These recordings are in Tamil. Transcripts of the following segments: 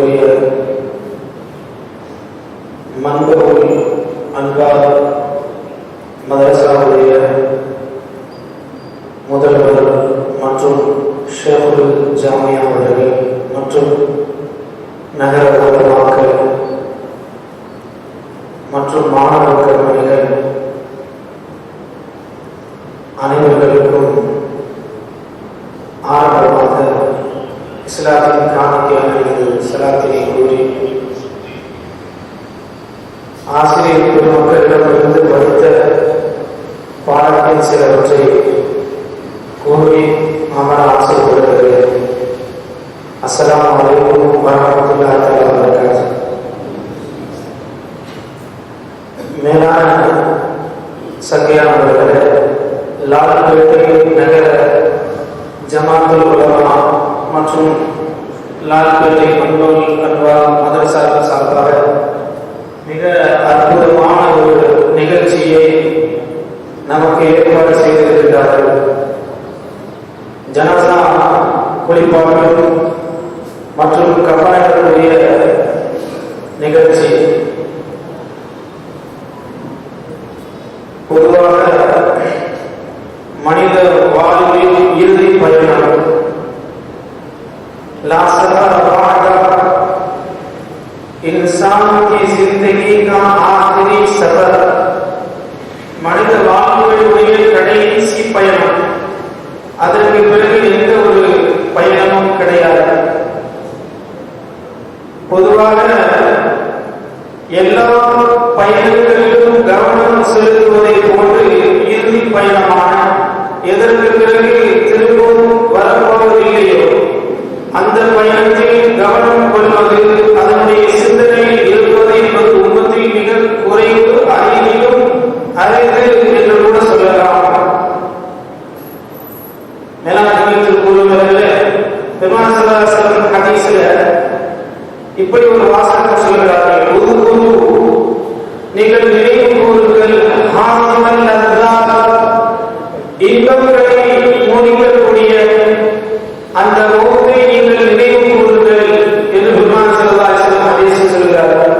மரியாதைக்குரிய மண்பொருள் அன்பார் மதரசாவுடைய முதல்வர் மற்றும் ஷேகுல் ஜாமியா அவர்கள் மற்றும் நகர உலமாக்கள் மற்றும் மாணவர் கண்மணிகள் அனைவர்களுக்கும் ஆரம்பமாக இஸ்லாத்தின் காணிக்கையான இஸ்லாத்தினை கூறி ஆசிரியர் பெருமக்களிடமிருந்து படித்த பாடத்தின் சிலவற்றை கூறி அமர ஆசைப்படுகிறேன் அஸ்லாம் அலைக்கும் வரமத்துல்லாஹி தஆலா வபரகாத்துஹு மேலான சத்தியானவர்களே லால்பேட்டை நகர ஜமாத்துல் உலமா மற்றும் லால்பேட்டை பண்பொருள் அன்வா மதரசாவின் சார்பாக மிக அற்புதமான ஒரு நிகழ்ச்சியை நமக்கு ஏற்பாடு செய்திருக்கிறார்கள். ஜனசா குளிப்பாட்டு மற்றும் கப்பாயக்கூடிய நிகழ்ச்சி. பொதுவாக எல்லா பயணங்களிலும் கவனம் செலுத்துவதை போன்று இறுதி பயணமான எதற்கு பிறகு திரும்பவும் வரப்போவதில்லையோ அந்த பயணத்தில் கவனம் கொள்வது அதனுடைய சிந்தனையில் இருப்பதை என்பது உண்மத்தில் மிக குறைவு அறிவிலும் அரிது என்று கூட சொல்லலாம். மேலாண்மை கூறுவதில் பெருமாசலாசலம் ஹதீஸ்ல இப்படி ஒரு வாசகம் சொல்கிறார்கள் ஒரு நீங்கள் நினைவு கூறுங்கள் இன்பங்களை முடிக்கக்கூடிய அந்த மௌத்தை நீங்கள் நினைவு கூறுங்கள் என்று பெருமான் செல்வாசலம் சொல்கிறார்கள்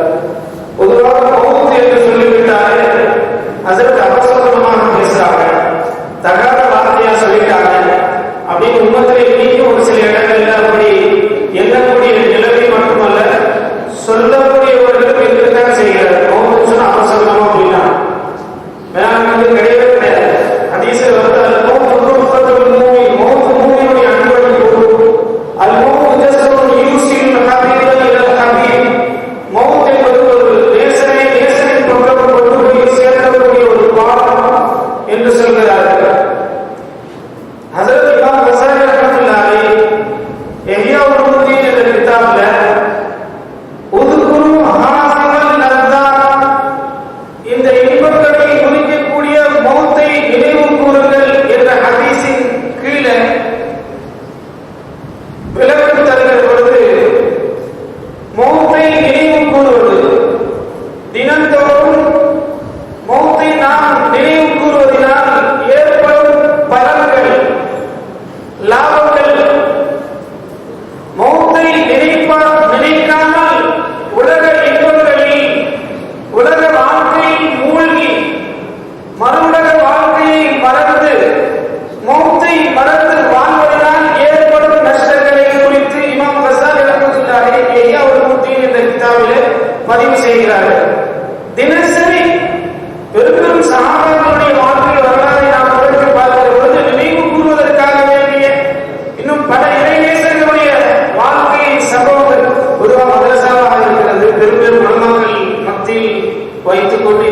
பொதுவாக மௌத் என்று சொல்லிவிட்டாலே அதற்கு Beleza?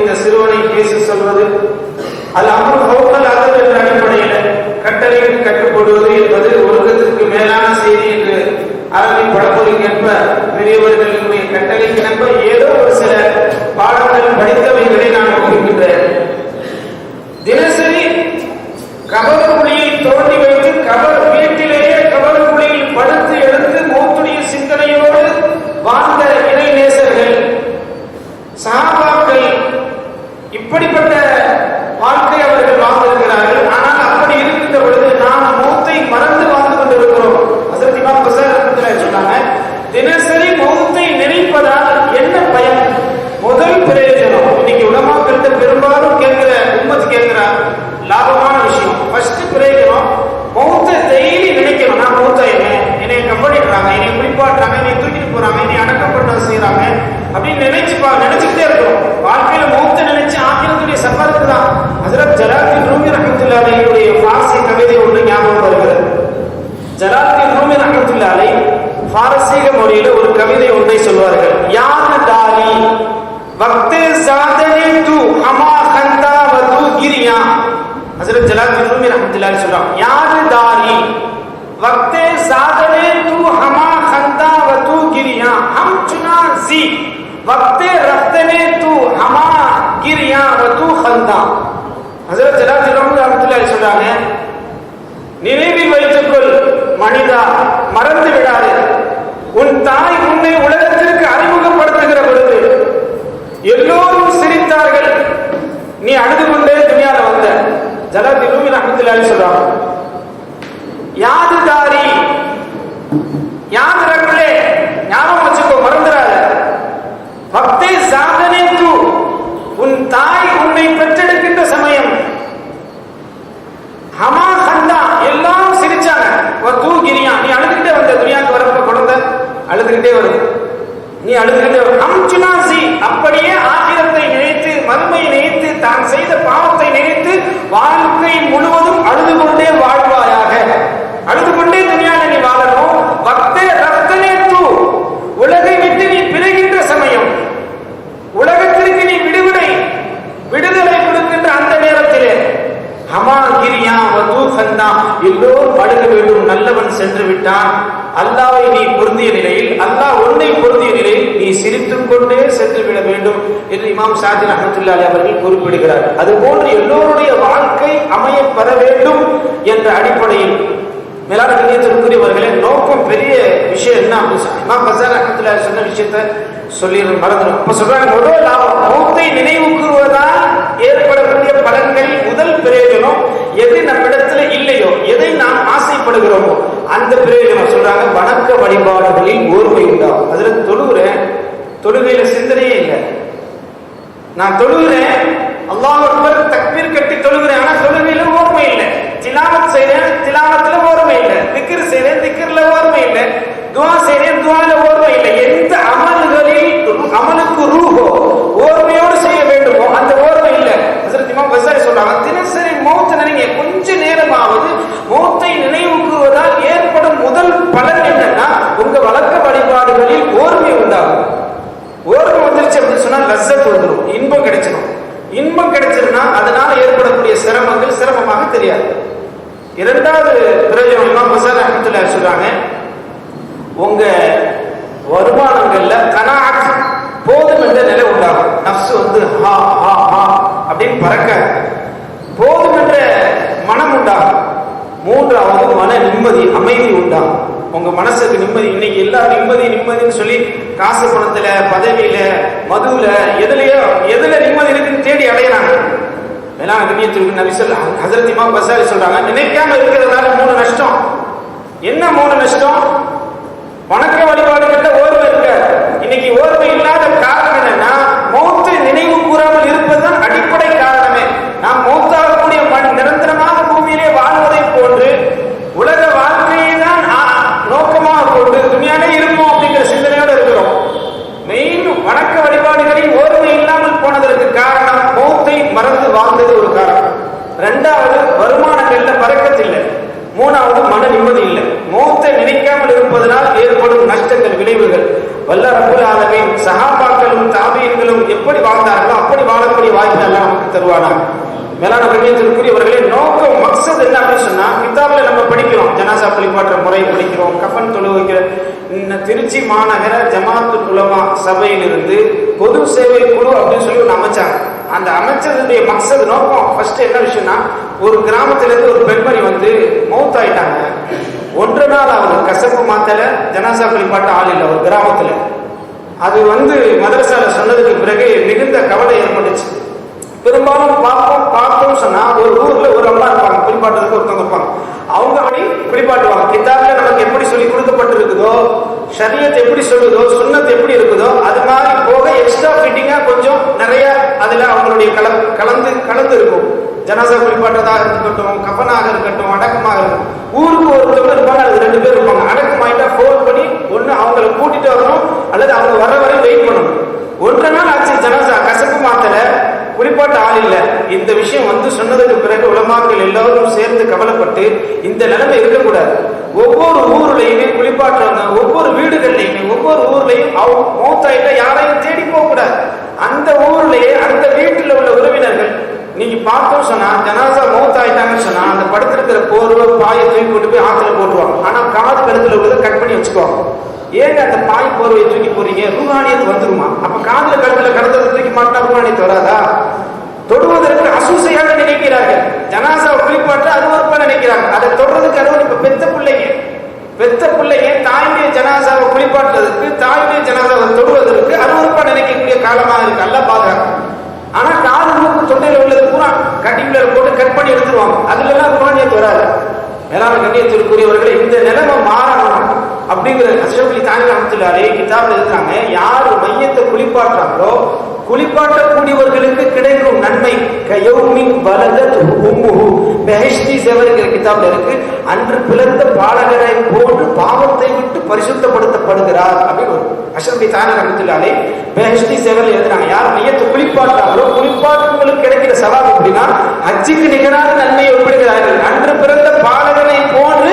இந்த சிறுவனை பேசி சொல்வது? அது அமர் ஹோக்கல் அதர் என்ற அடிப்படையில் கட்டளைக்கு கட்டுப்படுவது என்பது ஒழுக்கத்திற்கு மேலான செய்தி என்று அரபி பழமொழிக்கேற்ப பெரியவர்களுடைய கட்டளைக்கு நம்ப ஏதோ ஒரு சில பாடங்கள் படித்தவைகளை நான் ஒப்புகின்றேன் தினசரி கபர் குழியை தோண்டி வைத்து கபர் வீட்டிலேயே கபர் குழியில் படுத்து எடுத்து மௌத்துடைய சிந்தனையோடு வாழ்ந்த இறை நேசர்கள் சஹாபாக்கள் இப்படிப்பட்ட வாழ்க்கை அவர்கள் வாழ்ந்திருக்கிறார்கள் ஆனால் அப்படி இருக்கின்ற பொழுது நாம் மௌத்தை மறந்து வாழ்ந்து கொண்டிருக்கிறோம் ஹசரத் இமாம் பசார் ரஹ்மத்துல்லாஹி சொன்னாங்க தினசரி மௌத்தை நினைப்பதால் என்ன பயன் முதல் பிரயோஜனம் இன்னைக்கு உலமாக்கள்கிட்ட பெரும்பாலும் கேட்கிற உம்மத் கேட்கிற லாபமான விஷயம் ஃபர்ஸ்ட் பிரயோஜனம் மௌத்தை டெய்லி நினைக்கணும் நான் மௌத்தா என்ன என்னை கம்பளிடுறாங்க என்னை குளிப்பாட்டுறாங்க என்னை தூக்கிட்டு போறாங்க என்னை அடக்கம் பண்ண செய்யறாங்க அப்படின்னு நினைச்சு பா நினைச்சுக்கிட்டே இருக்கணும் வாழ்க்கையில மௌத்த நினைச்சு ஆக்கிரத்துடைய சஃபருக்கு தான் ஹசரத் ஜலாலுddin ரூமி ரஹ்மத்துல்லாஹியுடைய ஃபார்சி கவிதை ஒன்று ஞாபகம் வருகிறது ஜலாலுddin ரூமி ரஹ்மத்துல்லாஹி பாரசீக மொழியில ஒரு கவிதை ஒன்றை சொல்வார்கள் யார் தாரி வக்தே சாதனே தூ ஹமா கந்தா வது கிரியா ஹசரத் ஜலாலுddin ரூமி ரஹ்மத்துல்லாஹி சொல்றாங்க யார் தாரி वक्ते साधने तू हमा खंदा व तू गिरिया हम चुना जी वक्ते रफ्तने तू हमा गिरिया व तू खंदा ஹசரத் ஜலாலுddin ரூமி ரஹ்மத்துல்லாஹி சொல்றாங்க நினைவில் வைத்துக்கொள் மனிதா மறந்து விடாதே உன் தாய் உன்னை உலகத்திற்கு அறிமுகப்படுத்துகிற பொழுது எல்லோரும் சிரித்தார்கள் நீ அழுது கொண்டே துணியால வந்த ஜலாலுddin ரூமி ரஹ்மத்துல்லாஹி சொல்றாங்க யாதுதாரி யாது ரகுலே ஞாபகம் வச்சுக்கோ மறந்துடாத பக்தி சாதனை தூ உன் தாய் உன்னை பெற்றெடுக்கின்ற சமயம். ஹமா ஹந்தா எல்லாம் சிரிச்சாங்க. ஒரு கிரியா நீ அழுதுகிட்டே வந்த துணியாக்கு வரப்ப குழந்தை அழுதுகிட்டே வருது. நீ அழுதுகிட்டே வரும் அம்சுனாசி அப்படியே ஆகிரத்தை நினைத்து மறுமையை நினைத்து தான் செய்த பாவத்தை நினைத்து வாழ்க்கை முழுவதும் அழுது கொண்டே வாழ்வாயாக அழுது கொண்டே துணியால நீ வாழணும் பக்தே ரத்தனே தூ உலகை விட்டு நீ பிரிகின்ற சமயம் உலகத்திற்கு நீ விடுவிடை விடுதலை கொடுக்கின்ற அந்த நேரத்திலே ஹமா கிரியா விட்டான். எல்லோரும் அழுக வேண்டும். நல்லவன் சென்று விட்டான். அல்லாவை நீ பொருந்திய நிலையில் அல்லாஹ் உன்னை பொருந்திய நிலையில் நீ சிரித்துக் கொண்டே சென்று விட வேண்டும் என்று இமாம் ஷாஜின் அகமதுல்லாலி அவர்கள் குறிப்பிடுகிறார். அதுபோன்று எல்லோருடைய வாழ்க்கை அமைய பெற வேண்டும் என்ற அடிப்படையில் மேலான கண்ணியத்திற்குரியவர்களே நோக்கம் பெரிய விஷயம் என்ன? அப்படின்னு இமாம் பசார் சொன்ன விஷயத்த சொல்லி மறந்துடும். இப்ப சொல்றாங்க முதல் லாபம் மௌத்தை நினைவு கூறுவதால் ஏற்படக்கூடிய பலன்கள் முதல் பிரயோஜனம் எது? நம்மிடத்துல இல்லையோ? எதை நாம் ஆசைப்படுகிறோமோ? அந்த பிரயோஜனம் சொல்றாங்க வணக்க வழிபாடுகளில் ஓர்மை உண்டாகும். அதுல தொழுகிறேன் தொழுகையில சிந்தனையே இல்லை. நான் தொழுகிறேன் அல்லாஹ் அக்பர் தக்பீர் கட்டி தொழுகிறேன் ஆனா தொழுகையில ஓர்மை இல்லை. திலாவத் செய்யறேன் திலாவத்துல ஓர்மை இல்லை. திக்கர் செய்யறேன் திக்கர்ல ஓர்மை இல்லை. துவா செய்யறேன் துவால ஓர்மை இல்லை. எந்த அமல் அமலுக்கு ரூஹோ ஓர்மையோடு செய்ய வேண்டுமோ அந்த ஓர்மை இல்லை ஹசரத் இமாம் பசாரி சொல்றாங்க தினசரி மௌத்த நினைங்க கொஞ்ச நேரமாவது மௌத்தை நினைவு கூறுவதால் ஏற்படும் முதல் பலன் என்னன்னா உங்க வழக்க வழிபாடுகளில் ஓர்மை உண்டாகும் ஓர்மை வந்துருச்சு அப்படின்னு சொன்னா லஸ்ஸத் வந்துடும் இன்பம் கிடைச்சிடும் இன்பம் கிடைச்சிருந்தா அதனால ஏற்படக்கூடிய சிரமங்கள் சிரமமாக தெரியாது இரண்டாவது பிரயோஜனம் இமாம் பசார் அஹமத்துல்லாஹி சொல்றாங்க உங்க வருமானங்கள்ல கனாத் போதும் என்ற நிலை உண்டாகும் நப்சு வந்து ஹா ஹா ஹா மறக்க. போதும் என்ற மனம் உண்டாகும். மூன்றாவது மன நிம்மதி அமைதி உண்டாகும். உங்க மனசுக்கு நிம்மதி. இன்னைக்கு எல்லா நிம்மதி நிம்மதின்னு சொல்லி காசு பணத்துல பதவியில மதுவுல எதுலயோ எதுல நிம்மதி இருக்குன்னு தேடி அடையிறாங்க. வேளாண் கண்ணியத்திற்கு நபிசல் ஹசரத் இமாம் பசாரி சொல்றாங்க நினைக்காம இருக்கிறதுனால மூணு நஷ்டம். என்ன மூணு நஷ்டம்? வணக்க வழிபாடுகிட்ட ஓர்வை இருக்க இன்னைக்கு ஓர்வை இல்லாத காரணம் என்னன்னா மௌத்தை நினைவு கூறாமல் இருப்பதுதான் அடிப்படை காரணமே நாம் மௌத்தாகக்கூடிய மண் நிரந்தரமாக பூமியிலே வாழ்வதை போன்று உலக வாழ்க்கையை தான் ஆ- நோக்கமாக கொண்டு துணியாலே இருப்போம் அப்படிங்கிற சிந்தனையோடு இருக்கிறோம் மெயின் வணக்க வழிபாடுகளில் ஓர்மை இல்லாமல் போனதற்கு காரணம் மௌத்தை மறந்து வாழ்ந்தது ஒரு காரணம் ரெண்டாவது வருமானங்கள்ல பறக்கத்தில்லை மூணாவது மன நிம்மதி இல்லை மௌத்தை நினைக்காமல் இருப்பதனால் ஏற்படும் நஷ்டங்கள் விளைவுகள். வல்ல ரப்புல் ஆலமின் சகாபாக்களும் தாபியன்களும் எப்படி வாழ்ந்தார்களோ அப்படி வாழக்கூடிய வாய்ப்பு எல்லாம் நமக்கு தருவானாங்க மேலான கண்ணியத்திற்குரியவர்களே நோக்கம் மக்சத் என்ன அப்படின்னு சொன்னா கிதாபில் நம்ம படிக்கிறோம். ஜனாசா வழிபாட்டுற முறை படிக்கிறோம். கஃபன் தொழுகிற திருச்சி மாநகர ஜமாத்து குலமா சபையிலிருந்து பொது சேவை குழு அப்படின்னு சொல்லி ஒன்று அமைச்சாங்க. அந்த அமைச்சருடைய மக்சது நோக்கம் ஃபர்ஸ்ட் என்ன விஷயம்னா ஒரு கிராமத்துல இருந்து ஒரு பெண்மணி வந்து மவுத் ஆயிட்டாங்க ஒன்று நாள் அவர் கசப்பு மாத்தல ஜனாசா குளிப்பாட்ட ஆள் இல்லை ஒரு கிராமத்துல. அது வந்து மதரசால சொன்னதுக்கு பிறகு மிகுந்த கவலை ஏற்பட்டுச்சு. பெரும்பாலும் பார்ப்போம் பார்த்தோம் சொன்னா ஒரு ஊர்ல ஒரு அம்மா இருப்பாங்க குளிப்பாட்டுறதுக்கு ஒருத்தவங்க இருப்பாங்க. அவங்க அப்படி குளிப்பாட்டுவாங்க கிதாப்ல நமக்கு எப்படி சொல்லி கொடுக்கப்பட்டிருக்குதோ ஷரியத் எப்படி சொல்லுதோ சுண்ணத் எப்படி இருக்குதோ அது மாதிரி போக எக்ஸ்ட்ரா ஃபிட்டிங்கா கொஞ்சம் நிறைய அதுல அவங்களுடைய கல கலந்து கலந்து இருக்கும். ஜனாசா குளிப்பாட்டதாக இருக்கட்டும் கஃனாக இருக்கட்டும் அடக்கமாக இருக்கும் ஊருக்கு ஒருத்தவங்க இருப்பாங்க அது ரெண்டு பேர் இருப்பாங்க. அடக்கமாயிட்டா ஃபோன் பண்ணி ஒண்ணு அவங்கள கூட்டிட்டு வரணும் அல்லது அவங்க வர வரை வெயிட் பண்ணணும். ஒன்றரை நாள் ஆச்சு ஜனாசா கசப்பு மாத்தல குறிப்பாட்ட ஆள் இல்ல. இந்த விஷயம் வந்து சொன்னதுக்கு பிறகு உலமாக்கள் எல்லோரும் சேர்ந்து கவலைப்பட்டு இந்த நிலைமை இருக்கக்கூடாது. ஒவ்வொரு ஊர்லயுமே குளிப்பாட்டுறவங்க ஒவ்வொரு வீடுகள்லையுமே ஒவ்வொரு ஊர்லயும் அவங்க மௌத்தாயிட்ட யாரையும் தேடி போக கூடாது அந்த ஊர்லயே அந்த வீட்டுல உள்ள உறவினர்கள் நீங்க பார்த்தோம் சொன்னா ஜனாசா மூத்தாயிட்டாங்கன்னு சொன்னா அந்த படுத்திருக்கிற போர்வை பாயை தூக்கி கொண்டு போய் ஆற்றுல போட்டுருவாங்க. ஆனா காது கருத்துல உள்ளதை கட் பண்ணி வச்சுக்குவாங்க. ஏங்க அந்த பாய் போர்வையை தூக்கி போறீங்க ரூஹானியத்து வந்துருமா? அப்ப காதுல கழுத்துல கடத்ததை தூக்கி மாட்டா ரூபானியத்து வராதா தொடுவதற்கு அசூசையாக நினைக்கிறார்கள். ஜனாசாவை குளிப்பாட்டு அருவறுப்பா நினைக்கிறாங்க. அதை தொடர்றதுக்கு அருவறு பெத்த பிள்ளைங்க தாயுடைய ஜனாசாவை குளிப்பாட்டுறதுக்கு தாயுடைய ஜனாசாவை தொடுவதற்கு அருவறுப்பா நினைக்கக்கூடிய காலமாக இருக்கு. அல்ல பாதுகாக்கும் ஆனா காது மூக்கு தொண்டையில உள்ளது பூரா கட்டிங்கள போட்டு கட் பண்ணி எடுத்துருவாங்க. அதுல எல்லாம் ரூபானியத்து வராது. மேலான கண்ணியத்திற்குரியவர்களை இந்த நிலைமை மாறணும் அப்படிங்கிற அஷ்ரபலி தானி அமத்துலாலே கிதாபில் இருக்கிறாங்க யார் மையத்தை குளிப்பாட்டாங்களோ குளிப்பாட்டக்கூடியவர்களுக்கு கிடைக்கும் நன்மை கயௌமின் பலதத் உம்முஹு. பெஹஷ்டி சேவருங்கிற கிதாப்ல இருக்கு. அன்று பிளந்த பாலகரை போன்று பாவத்தை விட்டு பரிசுத்தப்படுத்தப்படுகிறார் அப்படின்னு ஒரு அஷ்ரபி தானி அமத்துலாலே பெஹஷ்டி சேவல் எழுதுறாங்க. யார் மையத்தை குளிப்பாட்டாங்களோ குளிப்பாட்டங்களுக்கு கிடைக்கிற சவால் எப்படின்னா அச்சுக்கு நிகரான நன்மையை ஒப்பிடுகிறார்கள். அன்று பிறந்த பாலகனை போன்று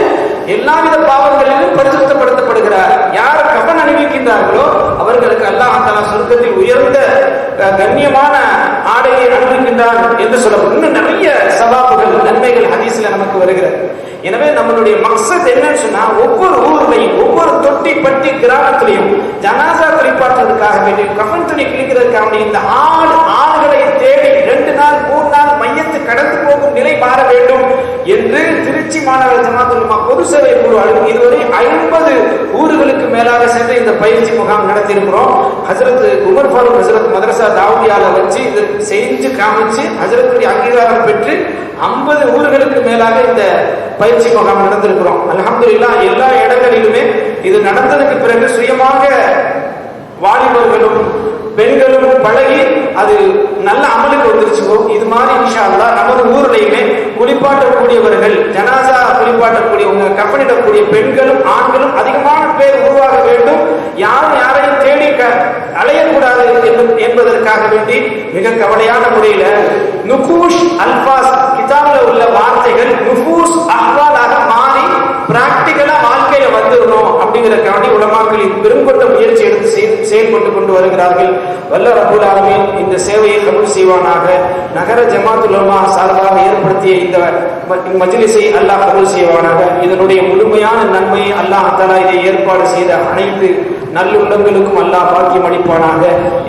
எனவே மக்சத் என்னன்னு சொன்னா ஒவ்வொரு ஊர்லையும் ஒவ்வொரு தொட்டி பட்டி கிராமத்திலையும் ஜனாசா குளிப்பாட்டுறதுக்காக வேண்டி கஃன் துணி கிழிக்கிறதுக்காக இந்த ஆள் ஆள்களை தேடி ரெண்டு நாள் மூணு நாள் மையத்து கடந்து போகும் நிலை மாற வேண்டும் என்று திருச்சி மாநகர ஜமாத்துமா பொது சேவை குழு அலுவலகம் இதுவரை ஐம்பது ஊர்களுக்கு மேலாக சென்று இந்த பயிற்சி முகாம் நடத்தியிருக்கிறோம். ஹசரத் உமர் ஃபாரூக் ஹசரத் மதரசா தாவூதியால வச்சு இதை செஞ்சு காமிச்சு ஹசரத்துடைய அங்கீகாரம் பெற்று ஐம்பது ஊர்களுக்கு மேலாக இந்த பயிற்சி முகாம் நடந்திருக்கிறோம். அல்ஹம்துலில்லாஹ் எல்லா இடங்களிலுமே இது நடந்ததுக்கு பிறகு சுயமாக வாலிபர்களும் பெண்களும் பழகி அது நல்ல அமலுக்கு வந்துருச்சுக்கோ இது மாதிரி இன்ஷா அல்லாஹ் நமது ஊர்லையுமே குளிப்பாட்டக்கூடியவர்கள் ஜனாசா குளிப்பாட்டக்கூடியவங்க கப்பனிடக்கூடிய பெண்களும் ஆண்களும் அதிகமான பேர் உருவாக வேண்டும். யாரும் யாரையும் தேடி அலையக்கூடாது என்பதற்காக வேண்டி மிக கவலையான முறையில நுகூஷ் அல்பாஸ் கிதாப்ல உள்ள வார்த்தைகள் நுபூஸ் அஹ்வாலாக மாறி பிராக்டிக்கலா வாழ்க்கையில வந்துடணும் அப்படிங்கிற கவனி உலமாக்களின் பெருங்கொண்ட முயற்சி எடுத்து செயல்பட்டு கொண்டு வருகிறார்கள். வல்ல ரபுல் ஆலமீன் இந்த சேவையை கபுல் செய்வானாக. நகர ஜமாத் உலமா சார்பாக ஏற்படுத்திய இந்த மஜிலிசை மஜ்லிஸை அல்லாஹ் கபுல் செய்வானாக. இதனுடைய முழுமையான நன்மையை அல்லாஹ் தலா இதை ஏற்பாடு செய்த அனைத்து நல்லுள்ளங்களுக்கும் அல்லாஹ் பாக்கியம் அளிப்பானாக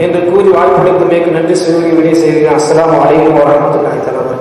என்று கூறி வாழ்ப்படுத்தும் நன்றி சொல்லி விடை செய்கிறேன் அஸ்லாம் அலைக்கும் வரஹ்மத்துல்லாஹி தஆலா.